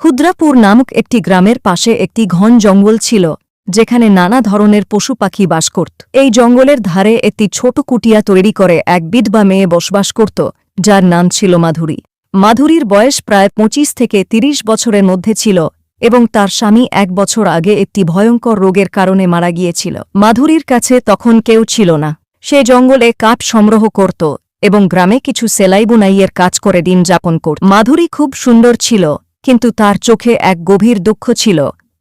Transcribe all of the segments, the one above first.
হুদ্রাপুর নামক একটি গ্রামের পাশে একটি ঘন জঙ্গল ছিল, যেখানে নানা ধরনের পশু পাখি বাস করত। এই জঙ্গলের ধারে একটি ছোট কুটিয়া তৈরি করে এক বিধবা মেয়ে বসবাস করত, যার নাম ছিল মাধুরী। মাধুরীর বয়স প্রায় পঁচিশ থেকে ৩০ বছরের মধ্যে ছিল এবং তার স্বামী এক বছর আগে একটি ভয়ঙ্কর রোগের কারণে মারা গিয়েছিল। মাধুরীর কাছে তখন কেউ ছিল না। সে জঙ্গলে কাঠ সংগ্রহ করত এবং গ্রামে কিছু সেলাই বুনাইয়ের কাজ করে দিন যাপন করত। মাধুরী খুব সুন্দর ছিল। কিন্তু তার চোখে এক গভীর দুঃখ ছিল,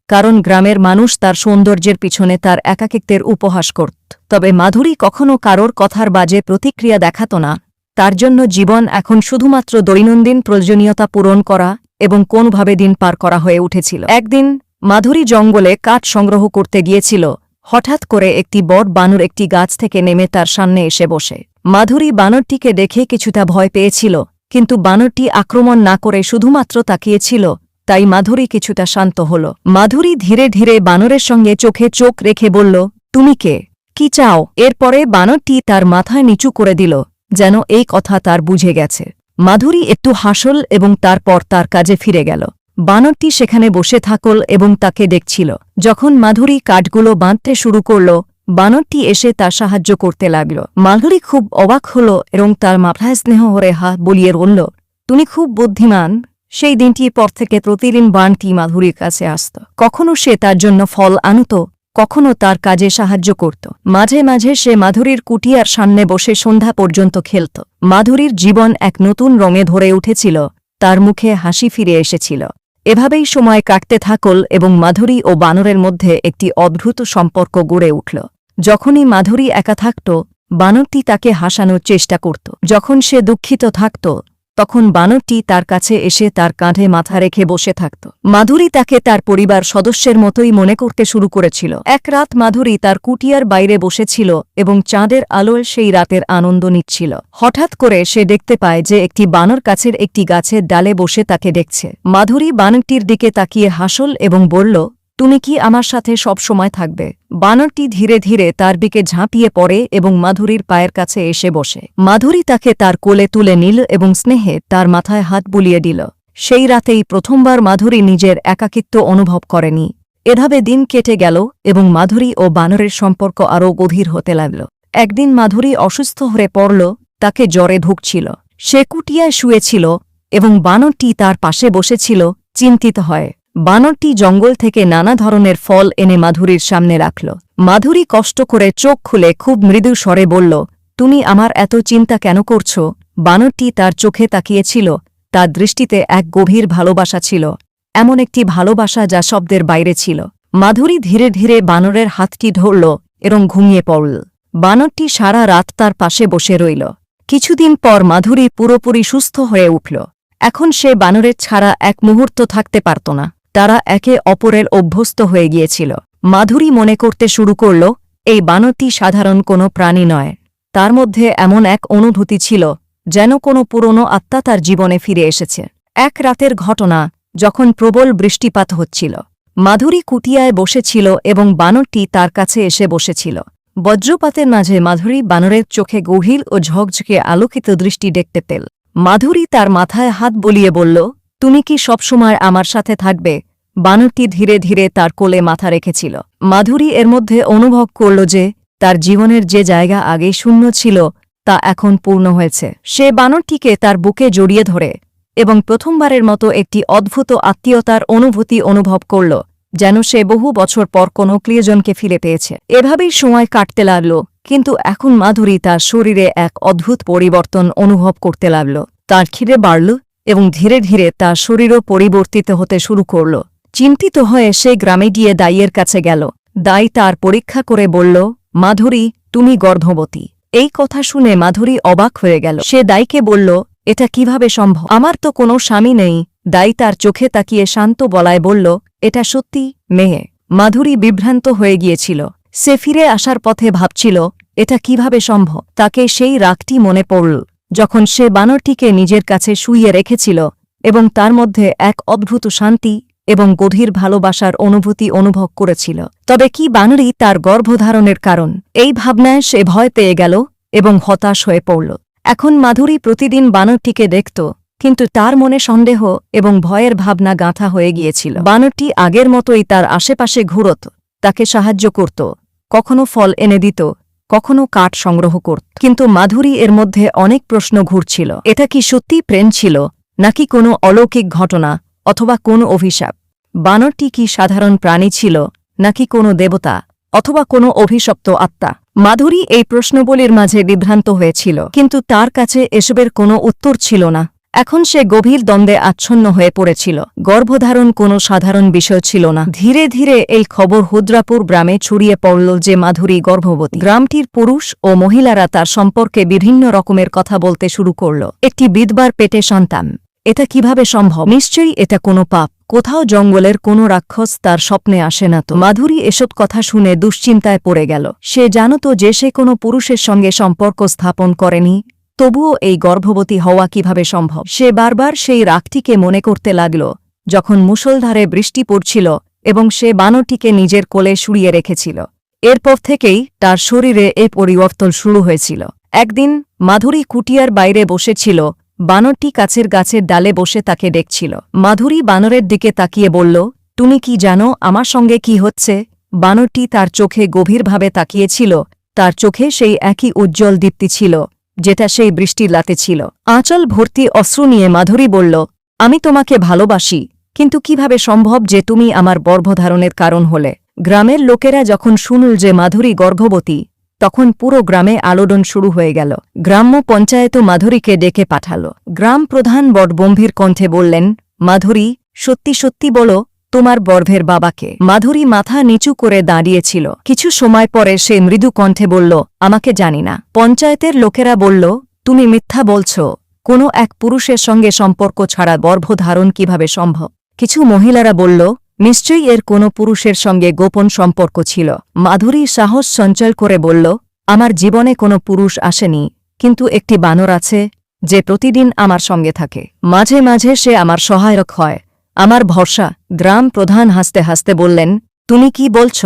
কারণ গ্রামের মানুষ তার সৌন্দর্যের পিছনে তার একাকিত্বের উপহাস করত। তবে মাধুরী কখনো কারোর কথার বাজে প্রতিক্রিয়া দেখাত না। তার জন্য জীবন এখন শুধুমাত্র দৈনন্দিন প্রয়োজনীয়তা পূরণ করা এবং কোনভাবে দিন পার করা হয়ে উঠেছিল। একদিন, মাধুরী জঙ্গলে কাঠ সংগ্রহ করতে গিয়েছিল। হঠাৎ করে একটি বট বানর একটি গাছ থেকে নেমে তার সামনে এসে বসে। মাধুরী বানরটিকে দেখে কিছুটা ভয় পেয়েছিল। কিন্তু বানরটি আক্রমণ না করে শুধুমাত্র তাকিয়েছিল, তাই মাধুরী কিছুটা শান্ত হল। মাধুরী ধীরে ধীরে বানরের সঙ্গে চোখে চোখ রেখে বলল, তুমি কে? কি চাও? এরপরে বানরটি তার মাথায় নিচু করে দিল, যেন এই কথা তার বুঝে গেছে। মাধুরী একটু হাসল এবং তারপর তার কাজে ফিরে গেল। বানরটি সেখানে বসে থাকল এবং তাকে দেখছিল। যখন মাধুরী কাঠগুলো বাঁধতে শুরু করল বানরটি এসে তার সাহায্য করতে লাগল। মাধুরী খুব অবাক হল এবং তার মাথায় স্নেহ হরে হা বলিয়ে বলল, তুমি খুব বুদ্ধিমান। সেই দিনটির পর থেকে প্রতিদিন বানটি মাধুরীর কাছে আসত। কখনো সে তার জন্য ফল আনত, কখনো তার কাজে সাহায্য করত। মাঝে মাঝে সে মাধুরীর কুটিয়ার সামনে বসে সন্ধ্যা পর্যন্ত খেলত। মাধুরীর জীবন এক নতুন রঙে ধরে উঠেছিল, তার মুখে হাসি ফিরে এসেছিল। এভাবেই সময় কাটতে থাকল এবং মাধুরী ও বানরের মধ্যে একটি অদ্ভুত সম্পর্ক গড়ে উঠল। যখনই মাধুরী একা থাকত, বানরটি তাকে হাসানোর চেষ্টা করত। যখন সে দুঃখিত থাকত, তখন বানরটি তার কাছে এসে তার কাঁধে মাথা রেখে বসে থাকত। মাধুরী তাকে তার পরিবার সদস্যের মতোই মনে করতে শুরু করেছিল। এক রাত মাধুরী তার কুটিয়ার বাইরে বসেছিল এবং চাঁদের আলোয় সেই রাতের আনন্দ নিচ্ছিল। হঠাৎ করে সে দেখতে পায় যে একটি বানর কাছের একটি গাছের ডালে বসে তাকে দেখছে। মাধুরী বানরটির দিকে তাকিয়ে হাসল এবং বলল তুমি কি আমার সাথে সব সময় থাকবে? বানরটি ধীরে ধীরে তার দিকে ঝাঁপিয়ে পড়ে এবং মাধুরীর পায়ের কাছে এসে বসে। মাধুরী তাকে তার কোলে তুলে নিল এবং স্নেহে তার মাথায় হাত বুলিয়ে দিল। সেই রাতেই প্রথমবার মাধুরী নিজের একাকিত্ব অনুভব করেনি। এভাবে দিন কেটে গেল এবং মাধুরী ও বানরের সম্পর্ক আরও গভীর হতে লাগল। একদিন মাধুরী অসুস্থ হয়ে পড়ল, তাকে জ্বরে ঢুকছিল সে কুটিয়ায় শুয়েছিল এবং বানরটি তার পাশে বসেছিল, চিন্তিত হয়। বানরটি জঙ্গল থেকে নানা ধরনের ফল এনে মাধুরীর সামনে রাখল। মাধুরী কষ্ট করে চোখ খুলে খুব মৃদু স্বরে বলল, তুমি আমার এত চিন্তা কেন করছ? বানরটি তার চোখে তাকিয়েছিল। তার দৃষ্টিতে এক গভীর ভালোবাসা ছিল, এমন একটি ভালোবাসা যা শব্দের বাইরে ছিল। মাধুরী ধীরে ধীরে বানরের হাতটি ধরল এবং ঘুমিয়ে পড়ল। বানরটি সারা রাত তার পাশে বসে রইল। কিছুদিন পর মাধুরী পুরোপুরি সুস্থ হয়ে উঠল। এখন সে বানরের ছাড়া এক মুহূর্ত থাকতে পারত না। তারা একে অপরের অভ্যস্ত হয়ে গিয়েছিল। মাধুরী মনে করতে শুরু করল, এই বানরটি সাধারণ কোনো প্রাণী নয়। তার মধ্যে এমন এক অনুভূতি ছিল, যেন কোনো পুরনো আত্মা তার জীবনে ফিরে এসেছে। এক রাতের ঘটনা, যখন প্রবল বৃষ্টিপাত হচ্ছিল। মাধুরী কুটিয়ায় বসেছিল এবং বানরটি তার কাছে এসে বসেছিল। বজ্রপাতের মাঝে মাধুরী বানরের চোখে গভীর ও ঝকঝকে আলোকিত দৃষ্টি দেখতে পেল। মাধুরী তার মাথায় হাত বলিয়ে বলল তুমি কি সবসময় আমার সাথে থাকবে? বানরটি ধীরে ধীরে তার কোলে মাথা রেখেছিল। মাধুরী এর মধ্যে অনুভব করল যে, তার জীবনের যে জায়গা আগে শূন্য ছিল, তা এখন পূর্ণ হয়েছে। সে বানরটিকে তার বুকে জড়িয়ে ধরে এবং প্রথমবারের মতো একটি অদ্ভুত আত্মীয়তার অনুভূতি অনুভব করল, যেন সে বহু বছর পর কোনো প্রিয়জনকে ফিরে পেয়েছে। এভাবেই সময় কাটতে লাগল, কিন্তু এখন মাধুরী তার শরীরে এক অদ্ভুত পরিবর্তন অনুভব করতে লাগল। তার খিদে বাড়ল এবং ধীরে ধীরে তার শরীরও পরিবর্তিত হতে শুরু করল। চিন্তিত হয়ে সে গ্রামে গিয়ে দাইয়ের কাছে গেল। দাই তার পরীক্ষা করে বলল, মাধুরী, তুমি গর্ভবতী। এই কথা শুনে মাধুরী অবাক হয়ে গেল। সে দাইকে বলল, এটা কীভাবে সম্ভব? আমার তো কোনো স্বামী নেই। দাই তার চোখে তাকিয়ে শান্ত বলায় বলল, এটা সত্যি, মেয়ে। মাধুরী বিভ্রান্ত হয়ে গিয়েছিল। সে ফিরে আসার পথে ভাবছিল, এটা কীভাবে সম্ভব? তাকে সেই রাগটি মনে পড়ল। যখন সে বানরটিকে নিজের কাছে শুইয়ে রেখেছিল এবং তার মধ্যে এক অদ্ভুত শান্তি এবং গভীর ভালোবাসার অনুভূতি অনুভব করেছিল। তবে কি বানরই তার গর্ভধারণের কারণ? এই ভাবনায় সে ভয় পেয়ে গেল এবং হতাশ হয়ে পড়ল। এখন মাধুরী প্রতিদিন বানরটিকে দেখত, কিন্তু তার মনে সন্দেহ এবং ভয়ের ভাবনা গাঁথা হয়ে গিয়েছিল। বানরটি আগের মতোই তার আশেপাশে ঘুরত, তাকে সাহায্য করত, কখনো ফল এনে দিত কখনো কাঠ সংগ্রহ করত কিন্তু মাধুরী এর মধ্যে অনেক প্রশ্ন ঘুরছিল। এটা কি সত্যি প্রেম ছিল, নাকি কোনো অলৌকিক ঘটনা, অথবা কোনো অভিশাপ? বানরটি কি সাধারণ প্রাণী ছিল, নাকি কোনো দেবতা, অথবা কোনো অভিশপ্ত আত্মা? মাধুরী এই প্রশ্নবলির মাঝে বিভ্রান্ত হয়েছিল, কিন্তু তার কাছে এসবের কোনো উত্তর ছিল না। এখন সে গভীর দ্বন্দ্বে আচ্ছন্ন হয়ে পড়েছিল। গর্ভধারণ কোনো সাধারণ বিষয় ছিল না। ধীরে ধীরে এই খবর হুদ্রাপুর গ্রামে ছড়িয়ে পড়ল যে মাধুরী গর্ভবতী। গ্রামটির পুরুষ ও মহিলারা তার সম্পর্কে বিভিন্ন রকমের কথা বলতে শুরু করল। একটি বিধবার পেটে সন্তান। এটা কীভাবে সম্ভব? নিশ্চয়ই এটা কোনো পাপ। কোথাও জঙ্গলের কোনো রাক্ষস তার স্বপ্নে আসে না তো। মাধুরী এসব কথা শুনে দুশ্চিন্তায় পড়ে গেল। সে জানত যে সে কোনো পুরুষের সঙ্গে সম্পর্ক স্থাপন করেনি তবুও এই গর্ভবতী হওয়া কীভাবে সম্ভব? সে বারবার সেই রাগটিকে মনে করতে লাগল, যখন মুষলধারে বৃষ্টি পড়ছিল এবং সে বানরটিকে নিজের কোলে শুড়িয়ে রেখেছিল। এরপর থেকেই তার শরীরে এ পরিবর্তন শুরু হয়েছিল। একদিন মাধুরী কুটিয়ার বাইরে বসেছিল, বানরটি কাছের গাছের ডালে বসে তাকে দেখছিল। মাধুরী বানরের দিকে তাকিয়ে বলল, তুমি কি জানো আমার সঙ্গে কি হচ্ছে? বানরটি তার চোখে গভীরভাবে তাকিয়েছিল, তার চোখে সেই একই উজ্জ্বল দীপ্তি ছিল। যেটা সেই বৃষ্টির লাতে ছিল। আঁচল ভর্তি অশ্রু নিয়ে মাধুরী বলল, আমি তোমাকে ভালোবাসি, কিন্তু কীভাবে সম্ভব যে তুমি আমার গর্ভধারণের কারণ হলে? গ্রামের লোকেরা যখন শুনল যে মাধুরী গর্ভবতী, তখন পুরো গ্রামে আলোড়ন শুরু হয়ে গেল। গ্রাম্য পঞ্চায়েত মাধুরীকে ডেকে পাঠাল। গ্রাম প্রধান বটগম্ভীর কণ্ঠে বললেন, মাধুরী, সত্যি সত্যি বলো তোমার বর্ভের বাবাকে। মাধুরী মাথা নিচু করে দাঁড়িয়েছিল। কিছু সময় পরে সে মৃদু কণ্ঠে বলল, আমাকে জানি না। পঞ্চায়েতের লোকেরা বলল, তুমি মিথ্যা বলছ। কোনো এক পুরুষের সঙ্গে সম্পর্ক ছাড়া গর্ভধারণ কীভাবে সম্ভব? কিছু মহিলারা বলল, নিশ্চয়ই এর কোনো পুরুষের সঙ্গে গোপন সম্পর্ক ছিল। মাধুরী সাহস সঞ্চয় করে বলল, আমার জীবনে কোনো পুরুষ আসেনি, কিন্তু একটি বানর আছে, যে প্রতিদিন আমার সঙ্গে থাকে। মাঝে মাঝে সে আমার সহায়ক হয়। আমার ভরসা, গ্রাম প্রধান হাসতে হাসতে বললেন, তুমি কি বলছ?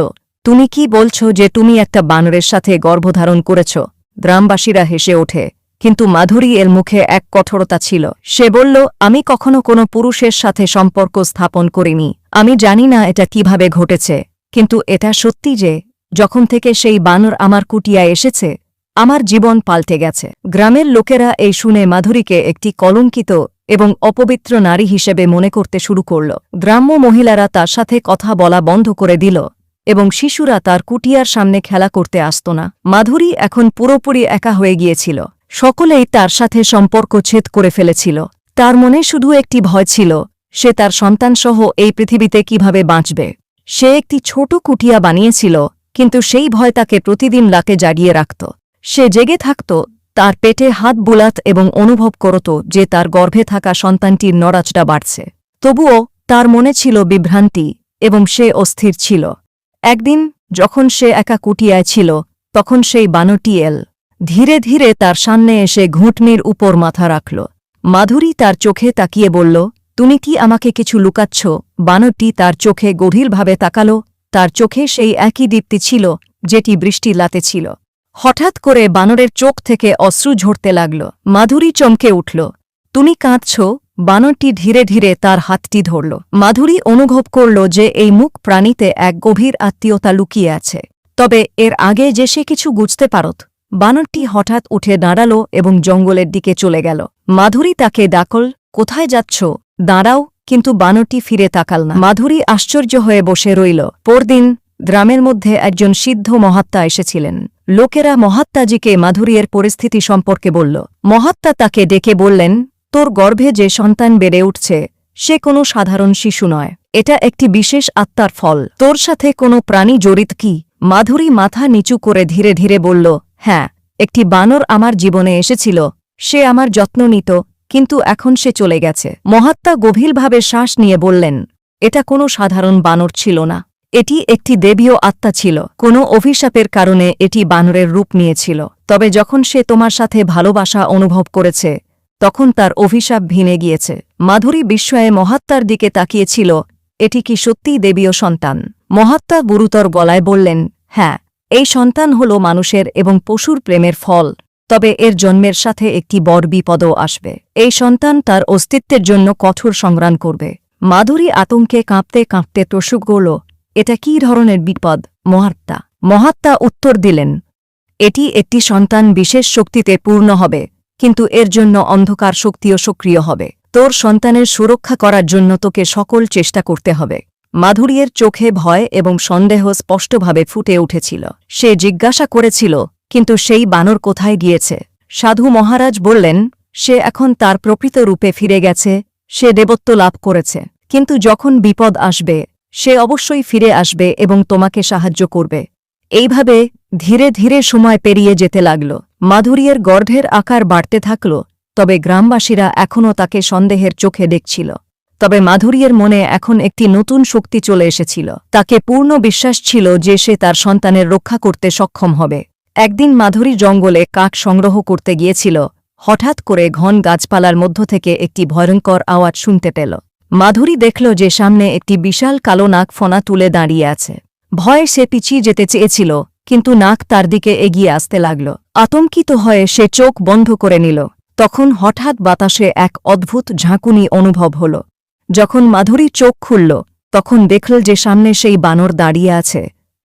তুমি কি বলছ যে তুমি একটা বানরের সাথে গর্ভধারণ করেছ? গ্রামবাসীরা হেসে ওঠে, কিন্তু মাধুরী এর মুখে এক কঠোরতা ছিল। সে বলল, আমি কখনো কোনো পুরুষের সাথে সম্পর্ক স্থাপন করিনি। আমি জানি না এটা কীভাবে ঘটেছে, কিন্তু এটা সত্যি যে, যখন থেকে সেই বানর আমার কুটিয়ায় এসেছে, আমার জীবন পাল্টে গেছে। গ্রামের লোকেরা এই শুনে মাধুরীকে একটি কলঙ্কিত এবং অপবিত্র নারী হিসেবে মনে করতে শুরু করল। গ্রাম্য মহিলারা তার সাথে কথা বলা বন্ধ করে দিল এবং শিশুরা তার কুটিয়ার সামনে খেলা করতে আসত না। মাধুরী এখন পুরোপুরি একা হয়ে গিয়েছিল। সকলেই তার সাথে সম্পর্ক ছেদ করে ফেলেছিল। তার মনে শুধু একটি ভয় ছিল, সে তার সন্তানসহ এই পৃথিবীতে কীভাবে বাঁচবে। সে একটি ছোট কুটিয়া বানিয়েছিল, কিন্তু সেই ভয় তাকে প্রতিদিন লাকে জাগিয়ে রাখত। সে জেগে থাকত তার পেটে হাত বুলাত এবং অনুভব করত যে তার গর্ভে থাকা সন্তানটির নড়াচটা বাড়ছে। তবুও তার মনে ছিল বিভ্রান্তি এবং সে অস্থির ছিল। একদিন যখন সে একা কুটিয়ায় ছিল, তখন সেই বানরটি এল। ধীরে ধীরে তার সামনে এসে ঘুঁটনির উপর মাথা রাখল। মাধুরী তার চোখে তাকিয়ে বলল, তুমি কি আমাকে কিছু লুকাচ্ছ? বানরটি তার চোখে গভীরভাবে তাকাল। তার চোখে সেই একই দীপ্তি ছিল, যেটি বৃষ্টি লাতে ছিল। হঠাৎ করে বানরের চোখ থেকে অশ্রু ঝরতে লাগল। মাধুরী চমকে উঠল। তুমি কাঁদছ? বানরটি ধীরে ধীরে তার হাতটি ধরল। মাধুরী অনুভব করল যে এই মুখ প্রাণীতে এক গভীর আত্মীয়তা লুকিয়ে আছে। তবে এর আগে যে সে কিছু বুঝতে পারত? বানরটি হঠাৎ উঠে দাঁড়াল এবং জঙ্গলের দিকে চলে গেল। মাধুরী তাকে ডাকল, কোথায় যাচ্ছ? দাঁড়াও। কিন্তু বানরটি ফিরে তাকাল না। মাধুরী আশ্চর্য হয়ে বসে রইল। পরদিন গ্রামের মধ্যে একজন সিদ্ধ মহাত্মা এসেছিলেন। লোকেরা মহাত্মাজিকে মাধুরীর পরিস্থিতি সম্পর্কে বলল। মহাত্মা তাকে ডেকে বললেন, তোর গর্ভে যে সন্তান বেড়ে উঠছে, সে কোনো সাধারণ শিশু নয়। এটা একটি বিশেষ আত্মার ফল। তোর সাথে কোনো প্রাণী জড়িত কি? মাধুরী মাথা নিচু করে ধীরে ধীরে বলল হ্যাঁ একটি বানর আমার জীবনে এসেছিল। সে আমার যত্ন নিত, কিন্তু এখন সে চলে গেছে। মহাত্মা গভীরভাবে শ্বাস নিয়ে বললেন, এটা কোনো সাধারণ বানর ছিল না। এটি একটি দেবীয় আত্মা ছিল। কোনো অভিশাপের কারণে এটি বানরের রূপ নিয়েছিল। তবে যখন সে তোমার সাথে ভালোবাসা অনুভব করেছে, তখন তার অভিশাপ ভিনে গিয়েছে। মাধুরী বিস্ময়ে মহাত্মার দিকে তাকিয়েছিল, এটি কি সত্যিই দেবীয় সন্তান? মহাত্মা গুরুতর গলায় বললেন হ্যাঁ এই সন্তান হল মানুষের এবং পশুর প্রেমের ফল। তবে এর জন্মের সাথে একটি বড় বিপদও আসবে। এই সন্তান তার অস্তিত্বের জন্য কঠোর সংগ্রাম করবে। মাধুরী আতঙ্কে কাঁপতে কাঁপতে টসুক গল এটা কী ধরনের বিপদ? মহাত্মা। মহাত্মা উত্তর দিলেন, এটি একটি সন্তান বিশেষ শক্তিতে পূর্ণ হবে, কিন্তু এর জন্য অন্ধকার শক্তিও সক্রিয় হবে। তোর সন্তানের সুরক্ষা করার জন্য তোকে সকল চেষ্টা করতে হবে। মাধুরীর চোখে ভয় এবং সন্দেহ স্পষ্টভাবে ফুটে উঠেছিল। সে জিজ্ঞাসা করেছিল, কিন্তু সেই বানর কোথায় গিয়েছে? সাধু মহারাজ বললেন, সে এখন তার প্রকৃত রূপে ফিরে গেছে, সে দেবত্ব লাভ করেছে। কিন্তু যখন বিপদ আসবে সে অবশ্যই ফিরে আসবে এবং তোমাকে সাহায্য করবে। এইভাবে ধীরে ধীরে সময় পেরিয়ে যেতে লাগল। মাধুরীর গর্ভের আকার বাড়তে থাকল, তবে গ্রামবাসীরা এখনও তাকে সন্দেহের চোখে দেখছিল। তবে মাধুরীর মনে এখন একটি নতুন শক্তি চলে এসেছিল। তাকে পূর্ণ বিশ্বাস ছিল যে সে তার সন্তানের রক্ষা করতে সক্ষম হবে। একদিন মাধুরী জঙ্গলে কাঠ সংগ্রহ করতে গিয়েছিল। হঠাৎ করে ঘন গাছপালার মধ্য থেকে একটি ভয়ঙ্কর আওয়াজ শুনতে পেল। মাধুরী দেখল যে সামনে একটি বিশাল কালো নাক ফোনা তুলে দাঁড়িয়ে আছে। ভয়ে সে পিছিয়ে যেতে চেয়েছিল, কিন্তু নাক তার দিকে এগিয়ে আসতে লাগল। আতঙ্কিত হয়ে সে চোখ বন্ধ করে নিল। তখন হঠাৎ বাতাসে এক অদ্ভুত ঝাঁকুনি অনুভব হল। যখন মাধুরী চোখ খুলল, তখন দেখল যে সামনে সেই বানর দাঁড়িয়ে আছে।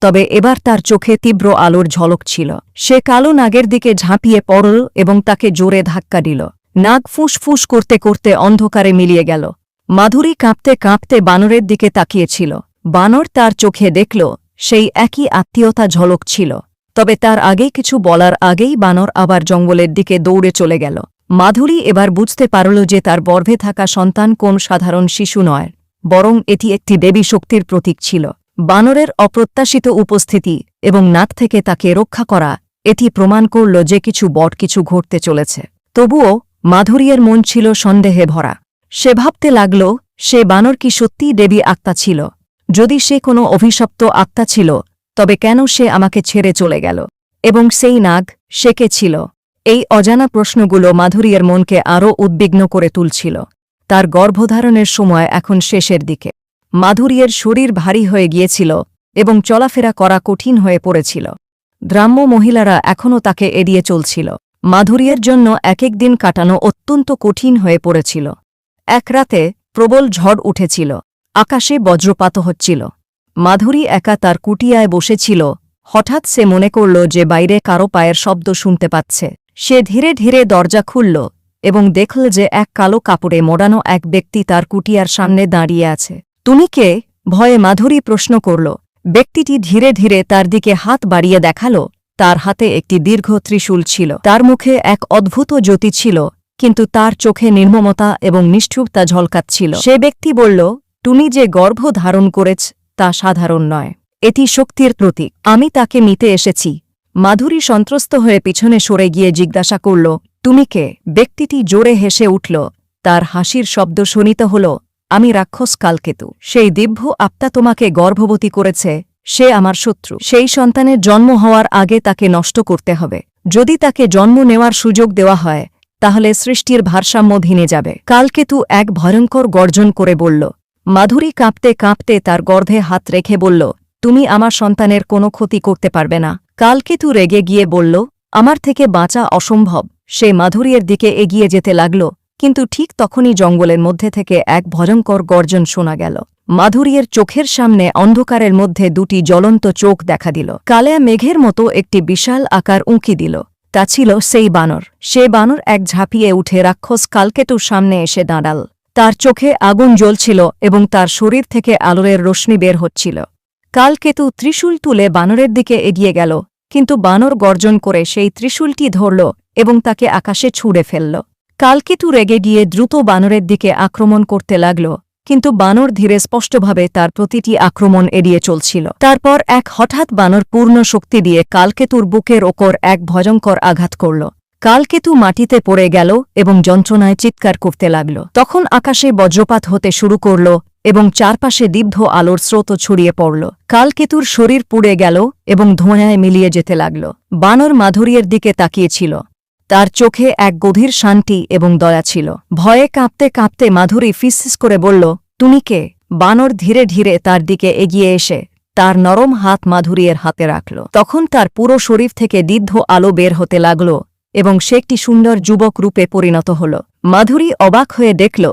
তবে এবার তার চোখে তীব্র আলোর ঝলক ছিল। সে কালো নাগের দিকে ঝাঁপিয়ে পড়ল এবং তাকে জোরে ধাক্কা দিল। নাগ ফুসফুস করতে করতে অন্ধকারে মিলিয়ে গেল। মাধুরী কাঁপতে কাঁপতে বানরের দিকে তাকিয়েছিল। বানর তার চোখে দেখল, সেই একই আত্মীয়তা ঝলক ছিল। তবে তার আগেই কিছু বলার আগেই বানর আবার জঙ্গলের দিকে দৌড়ে চলে গেল। মাধুরী এবার বুঝতে পারল যে তার গর্ভে থাকা সন্তান কোন সাধারণ শিশু নয়, বরং এটি একটি দেবী শক্তির প্রতীক ছিল। বানরের অপ্রত্যাশিত উপস্থিতি এবং নাক থেকে তাকে রক্ষা করা, এটি প্রমাণ করল যে কিছু বট কিছু ঘটতে চলেছে। তবুও মাধুরীর মন ছিল সন্দেহে ভরা। সে ভাবতে লাগল, সে বানর কি সত্যিই দেবী আত্মা ছিল। যদি সে কোনো অভিশপ্ত আত্মা ছিল, তবে কেন সে আমাকে ছেড়ে চলে গেল? এবং সেই নাগ, সে কে ছিল? এই অজানা প্রশ্নগুলো মাধুরীর মনকে আরও উদ্বিগ্ন করে তুলছিল। তার গর্ভধারণের সময় এখন শেষের দিকে। মাধুরীর শরীর ভারী হয়ে গিয়েছিল এবং চলাফেরা করা কঠিন হয়ে পড়েছিল। গ্রাম্য মহিলারা এখনও তাকে এড়িয়ে চলছিল। মাধুরীর জন্য এক এক দিন কাটানো অত্যন্ত কঠিন হয়ে পড়েছিল। এক রাতে প্রবল ঝড় উঠেছিল। আকাশে বজ্রপাত হচ্ছিল। মাধুরী একা তার কুটিয়ায় বসেছিল। হঠাৎ সে মনে করল যে বাইরে কারও পায়ের শব্দ শুনতে পাচ্ছে। সে ধীরে ধীরে দরজা খুলল এবং দেখল যে এক কালো কাপড়ে মোড়ানো এক ব্যক্তি তার কুটিয়ার সামনে দাঁড়িয়ে আছে। তুমি কে? ভয়ে মাধুরী প্রশ্ন করল। ব্যক্তিটি ধীরে ধীরে তার দিকে হাত বাড়িয়ে দেখাল। তার হাতে একটি দীর্ঘ ত্রিশূল ছিল। তার মুখে এক অদ্ভুত জ্যোতি ছিল। কিন্তু তার চোখে নির্মমতা এবং নিষ্ঠুরতা ঝলকাচ্ছিল। সে ব্যক্তি বলল, তুমি যে গর্ভ ধারণ করেছ, তা সাধারণ নয়। এটি শক্তির প্রতীক। আমি তাকে নিতে এসেছি। মাধুরী সন্ত্রস্ত হয়ে পিছনে সরে গিয়ে জিজ্ঞাসা করল, তুমি কে? ব্যক্তিটি জোরে হেসে উঠল, তার হাসির শব্দ শোনিত হল, আমি রাক্ষস কালকেতু। সেই দিব্য আত্মা তোমাকে গর্ভবতী করেছে, সে আমার শত্রু। সেই সন্তানের জন্ম হওয়ার আগে তাকে নষ্ট করতে হবে। যদি তাকে জন্ম নেওয়ার সুযোগ দেওয়া হয় তাহলে সৃষ্টির ভারসাম্য ভিনে যাবে। কালকেতু এক ভয়ঙ্কর গর্জন করে বলল, মাধুরী কাঁপতে কাঁপতে তার গর্ভে হাত রেখে বলল, তুমি আমার সন্তানের কোনো ক্ষতি করতে পারবে না। কালকেতু রেগে গিয়ে বলল, আমার থেকে বাঁচা অসম্ভব। সে মাধুরীর দিকে এগিয়ে যেতে লাগল, কিন্তু ঠিক তখনই জঙ্গলের মধ্যে থেকে এক ভয়ঙ্কর গর্জন শোনা গেল। মাধুরীর চোখের সামনে অন্ধকারের মধ্যে দুটি জ্বলন্ত চোখ দেখা দিল। কালেয়া মেঘের মতো একটি বিশাল আকার উঁকি দিল। তা ছিল সেই বানর। সে বানর এক ঝাঁপিয়ে উঠে রাক্ষস কালকেতুর সামনে এসে দাঁড়াল। তার চোখে আগুন জ্বলছিল এবং তার শরীর থেকে আলোরের রশ্মি বের হচ্ছিল। কালকেতু ত্রিশূল তুলে বানরের দিকে এগিয়ে গেল, কিন্তু বানর গর্জন করে সেই ত্রিশূলটি ধরল এবং তাকে আকাশে ছুঁড়ে ফেলল। কালকেতু রেগে গিয়ে দ্রুত বানরের দিকে আক্রমণ করতে লাগল কিন্তু বানর ধীরে স্পষ্টভাবে তার প্রতিটি আক্রমণ এড়িয়ে চলছিল। তারপর এক হঠাৎ বানর পূর্ণ শক্তি দিয়ে কালকেতুর বুকের ওপর এক ভয়ঙ্কর আঘাত করল। কালকেতু মাটিতে পড়ে গেল এবং যন্ত্রণায় চিৎকার করতে লাগল। তখন আকাশে বজ্রপাত হতে শুরু করল এবং চারপাশে দীর্ঘ আলোর স্রোত ছড়িয়ে পড়ল। কালকেতুর শরীর পুড়ে গেল এবং ধোঁয়ায় মিলিয়ে যেতে লাগল। বানর মাধুরীর দিকে তাকিয়েছিল তার চোখে এক গভীর শান্তি এবং দয়া ছিল। ভয়ে কাঁপতে কাঁপতে মাধুরী ফিসফিস করে বলল, তুমি কে? বানর ধীরে ধীরে তার দিকে এগিয়ে এসে তার নরম হাত মাধুরীর হাতে রাখল। তখন তার পুরো শরীর থেকে দীর্ঘ আলো বের হতে লাগল এবং সে একটি সুন্দর যুবক রূপে পরিণত হল। মাধুরী অবাক হয়ে দেখল,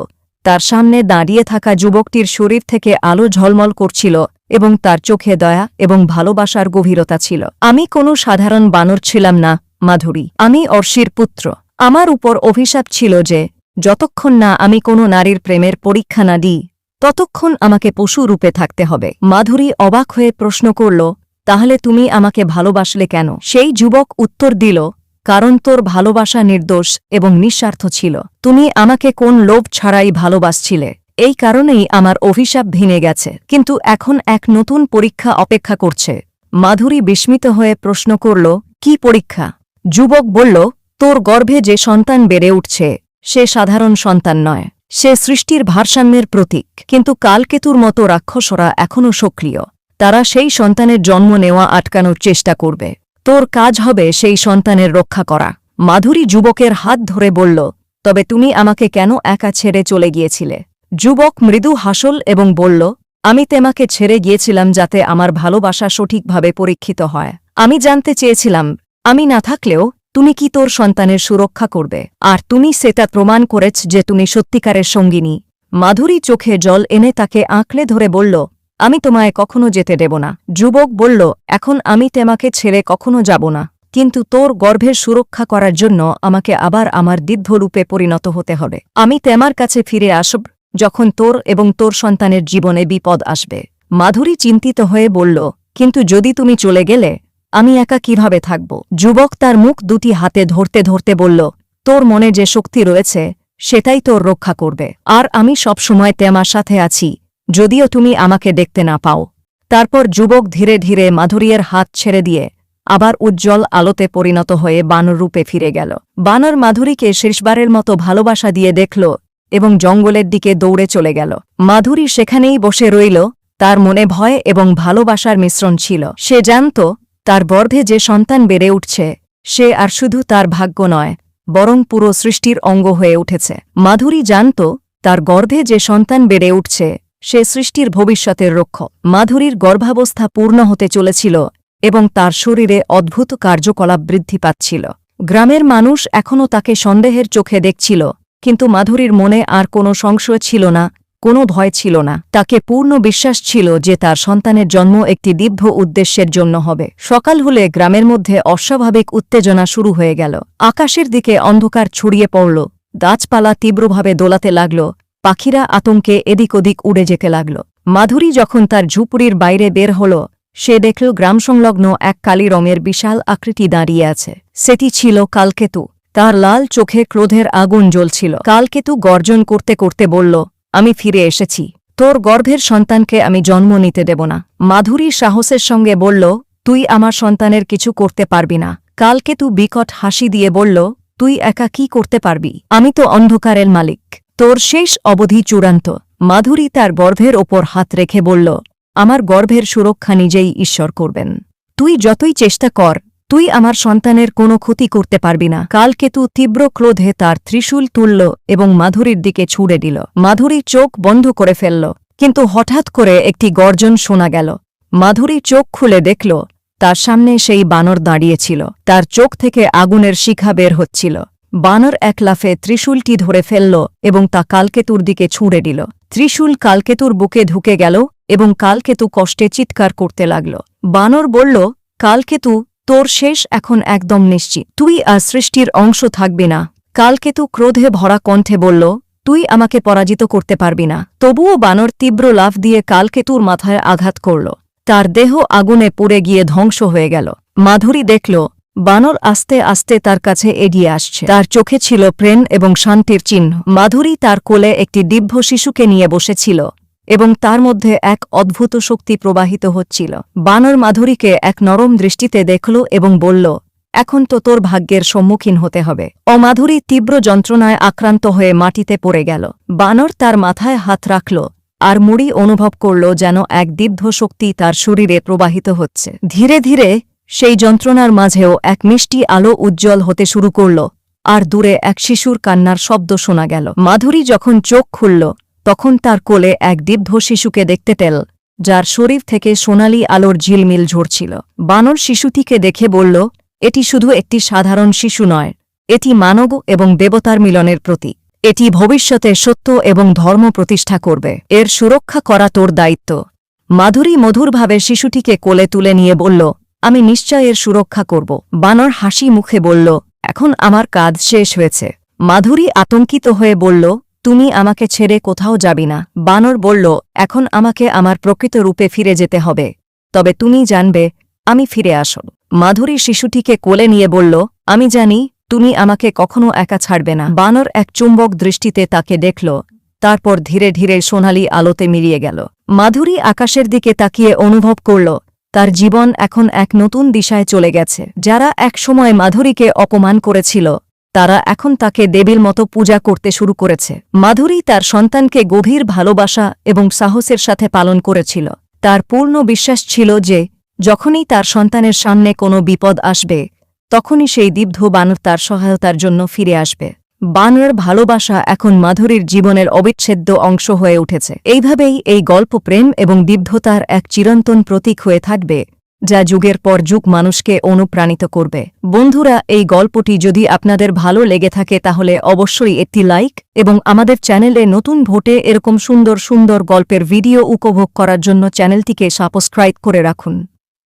তার সামনে দাঁড়িয়ে থাকা যুবকটির শরীর থেকে আলো ঝলমল করছিল এবং তার চোখে দয়া এবং ভালোবাসার গভীরতা ছিল। আমি কোনো সাধারণ বানর ছিলাম না মাধুরী, আমি অর্ষির পুত্র। আমার উপর অভিশাপ ছিল যে, যতক্ষণ না আমি কোনো নারীর প্রেমের পরীক্ষা না দিই, ততক্ষণ আমাকে পশু রূপে থাকতে হবে। মাধুরী অবাক হয়ে প্রশ্ন করল, তাহলে তুমি আমাকে ভালোবাসলে কেন? সেই যুবক উত্তর দিল, কারণ তোর ভালোবাসা নির্দোষ এবং নিঃস্বার্থ ছিল। তুমি আমাকে কোন লোভ ছাড়াই ভালোবাসছিলে। এই কারণেই আমার অভিশাপ ভেঙে গেছে। কিন্তু এখন এক নতুন পরীক্ষা অপেক্ষা করছে। মাধুরী বিস্মিত হয়ে প্রশ্ন করল, কি পরীক্ষা? যুবক বলল, তোর গর্ভে যে সন্তান বেড়ে উঠছে, সে সাধারণ সন্তান নয়। সে সৃষ্টির ভারসাম্যের প্রতীক। কিন্তু কালকেতুর মতো রাক্ষসরা এখনও সক্রিয়। তারা সেই সন্তানের জন্ম নেওয়া আটকানোর চেষ্টা করবে। তোর কাজ হবে সেই সন্তানের রক্ষা করা। মাধুরী যুবকের হাত ধরে বলল, তবে তুমি আমাকে কেন একা ছেড়ে চলে গিয়েছিলে? যুবক মৃদু হাসল এবং বলল, আমি তেমাকে ছেড়ে গিয়েছিলাম যাতে আমার ভালোবাসা সঠিকভাবে পরীক্ষিত হয়। আমি জানতে চেয়েছিলাম আমি না থাকলেও তুমি কি তোর সন্তানের সুরক্ষা করবে? আর তুমি সেটা প্রমাণ করেছ যে তুমি সত্যিকারের সঙ্গিনী। মাধুরী চোখে জল এনে তাকে আঁকলে ধরে বলল, আমি তোমায় কখনো যেতে দেব না। যুবক বলল, এখন আমি তেমাকে ছেড়ে কখনো যাব না। কিন্তু তোর গর্ভের সুরক্ষা করার জন্য আমাকে আবার আমার দিদ্ধরূপে পরিণত হতে হবে। আমি তেমার কাছে ফিরে আসব যখন তোর এবং তোর সন্তানের জীবনে বিপদ আসবে। মাধুরী চিন্তিত হয়ে বলল, কিন্তু যদি তুমি চলে গেলে আমি একা কীভাবে থাকব? যুবক তার মুখ দুটি হাতে ধরতে ধরতে বলল, তোর মনে যে শক্তি রয়েছে, সেটাই তোর রক্ষা করবে। আর আমি সবসময় তেমার সাথে আছি, যদিও তুমি আমাকে দেখতে না পাও। তারপর যুবক ধীরে ধীরে মাধুরীর হাত ছেড়ে দিয়ে আবার উজ্জ্বল আলোতে পরিণত হয়ে বানর রূপে ফিরে গেল। বানর মাধুরীকে শেষবারের মতো ভালোবাসা দিয়ে দেখল এবং জঙ্গলের দিকে দৌড়ে চলে গেল। মাধুরী সেখানেই বসে রইল, তার মনে ভয় এবং ভালোবাসার মিশ্রণ ছিল। সে জানত তার গর্ভে যে সন্তান বেড়ে উঠছে, সে আর শুধু তার ভাগ্য নয়, বরং পুরো সৃষ্টির অঙ্গ হয়ে উঠেছে। মাধুরী জানত, তার গর্ভে যে সন্তান বেড়ে উঠছে, সে সৃষ্টির ভবিষ্যতের রক্ষ মাধুরীর গর্ভাবস্থা পূর্ণ হতে চলেছিল এবং তার শরীরে অদ্ভুত কার্যকলাপ বৃদ্ধি পাচ্ছিল। গ্রামের মানুষ এখনও তাকে সন্দেহের চোখে দেখছিল, কিন্তু মাধুরীর মনে আর কোনো সংশয় ছিল না কোনো ভয় ছিল না। তাকে পূর্ণ বিশ্বাস ছিল যে তার সন্তানের জন্ম একটি দিব্য উদ্দেশ্যের জন্য হবে। সকাল হলে গ্রামের মধ্যে অস্বাভাবিক উত্তেজনা শুরু হয়ে গেল। আকাশের দিকে অন্ধকার ছড়িয়ে পড়ল। গাছপালা তীব্রভাবে দোলাতে লাগল। পাখিরা আতঙ্কে এদিক ওদিক উড়ে যেতে লাগল। মাধুরী যখন তার ঝুপুরির বাইরে বের হল, সে দেখল গ্রামসংলগ্ন এক কালি রঙের বিশাল আকৃতি দাঁড়িয়ে আছে। সেটি ছিল কালকেতু। তার লাল চোখে ক্রোধের আগুন জ্বলছিল। কালকেতু গর্জন করতে করতে বলল আমি ফিরে এসেছি। তোর গর্ভের সন্তানকে আমি জন্ম নিতে দেব না। মাধুরী সাহসের সঙ্গে বলল, তুই আমার সন্তানের কিছু করতে পারবি না। কালকে তু বিকট হাসি দিয়ে বলল, তুই একা কি করতে পারবি? আমি তো অন্ধকারের মালিক। তোর শেষ অবধি চূড়ান্ত। মাধুরী তার গর্ভের ওপর হাত রেখে বলল, আমার গর্ভের সুরক্ষা নিজেই ঈশ্বর করবেন। তুই যতই চেষ্টা কর তুই আমার সন্তানের কোনো ক্ষতি করতে পারবি না। কালকেতু তীব্র ক্রোধে তার ত্রিশূল তুলল এবং মাধুরীর দিকে ছুড়ে দিল। মাধুরী চোখ বন্ধ করে ফেলল, কিন্তু হঠাৎ করে একটি গর্জন শোনা গেল। মাধুরী চোখ খুলে দেখল, তার সামনে সেই বানর দাঁড়িয়েছিল তার চোখ থেকে আগুনের শিখা বের হচ্ছিল। বানর এক লাফে ত্রিশূলটি ধরে ফেলল এবং তা কালকেতুর দিকে ছুঁড়ে দিল। ত্রিশূল কালকেতুর বুকে ঢুকে গেল এবং কালকেতু কষ্টে চিৎকার করতে লাগল। বানর বলল কালকেতু তোর শেষ এখন একদম নিশ্চিত। তুই আর সৃষ্টির অংশ থাকবি না। কালকেতু ক্রোধে ভরা কণ্ঠে বলল, তুই আমাকে পরাজিত করতে পারবি না। তবুও বানর তীব্র লাফ দিয়ে কালকেতুর মাথায় আঘাত করল। তার দেহ আগুনে পুড়ে গিয়ে ধ্বংস হয়ে গেল। মাধুরী দেখল, বানর আস্তে আস্তে তার কাছে এগিয়ে আসছে। তার চোখে ছিল প্রেম এবং শান্তির চিহ্ন। মাধুরী তার কোলে একটি দিব্য শিশুকে নিয়ে বসেছিল। এবং তার মধ্যে এক অদ্ভুত শক্তি প্রবাহিত হচ্ছিল। বানর মাধুরীকে এক নরম দৃষ্টিতে দেখল এবং বলল, এখন তো তোর ভাগ্যের সম্মুখীন হতে হবে। অমাধুরী তীব্র যন্ত্রণায় আক্রান্ত হয়ে মাটিতে পড়ে গেল। বানর তার মাথায় হাত রাখল আর মুড়ি অনুভব করল যেন এক দিব্য শক্তি তার শরীরে প্রবাহিত হচ্ছে। ধীরে ধীরে সেই যন্ত্রণার মাঝেও এক মিষ্টি আলো উজ্জ্বল হতে শুরু করল আর দূরে এক শিশুর কান্নার শব্দ শোনা গেল। মাধুরী যখন চোখ খুলল তখন তার কোলে এক দিব্য শিশুকে দেখতে পেল যার শরীর থেকে সোনালি আলোর ঝিলমিল ঝরছিল। বানর শিশুটিকে দেখে বলল, এটি শুধু একটি সাধারণ শিশু নয়, এটি মানব এবং দেবতার মিলনের প্রতীক। এটি ভবিষ্যতে সত্য এবং ধর্ম প্রতিষ্ঠা করবে। এর সুরক্ষা করা তোর দায়িত্ব। মাধুরী মধুরভাবে শিশুটিকে কোলে তুলে নিয়ে বলল, আমি নিশ্চয় এর সুরক্ষা করব। বানর হাসি মুখে বলল, এখন আমার কাজ শেষ হয়েছে। মাধুরী আতঙ্কিত হয়ে বলল তুমি আমাকে ছেড়ে কোথাও যাবি না। বানর বলল, এখন আমাকে আমার প্রকৃত রূপে ফিরে যেতে হবে। তবে তুমি জানবে, আমি ফিরে আসব। মাধুরী শিশুটিকে কোলে নিয়ে বলল, আমি জানি, তুমি আমাকে কখনো একা ছাড়বে না। বানর এক চুম্বক দৃষ্টিতে তাকে দেখল, তারপর ধীরে ধীরে সোনালি আলোতে মিলিয়ে গেল। মাধুরী আকাশের দিকে তাকিয়ে অনুভব করল, তার জীবন এখন এক নতুন দিশায় চলে গেছে। যারা একসময় মাধুরীকে অপমান করেছিল তারা এখন তাকে দেবীর মতো পূজা করতে শুরু করেছে। মাধুরী তার সন্তানকে গভীর ভালোবাসা এবং সাহসের সাথে পালন করেছিল। তার পূর্ণ বিশ্বাস ছিল যে, যখনই তার সন্তানের সামনে কোনো বিপদ আসবে, তখনই সেই দীপ্ধ বানর তার সহায়তার জন্য ফিরে আসবে। বানর ভালোবাসা এখন মাধুরীর জীবনের অবিচ্ছেদ্য অংশ হয়ে উঠেছে। এইভাবেই এই গল্প প্রেম এবং দীপ্ধতার এক চিরন্তন প্রতীক হয়ে থাকবে। যা যুগের পর যুগ মানুষকে অনুপ্রাণিত করবে। বন্ধুরা, এই গল্পটি যদি আপনাদের ভালো লেগে থাকে, তাহলে অবশ্যই একটি লাইক এবং আমাদের চ্যানেলে নতুন ভোটে এরকম সুন্দর সুন্দর গল্পের ভিডিও উপভোগ করার জন্য চ্যানেলটিকে সাবস্ক্রাইব করে রাখুন।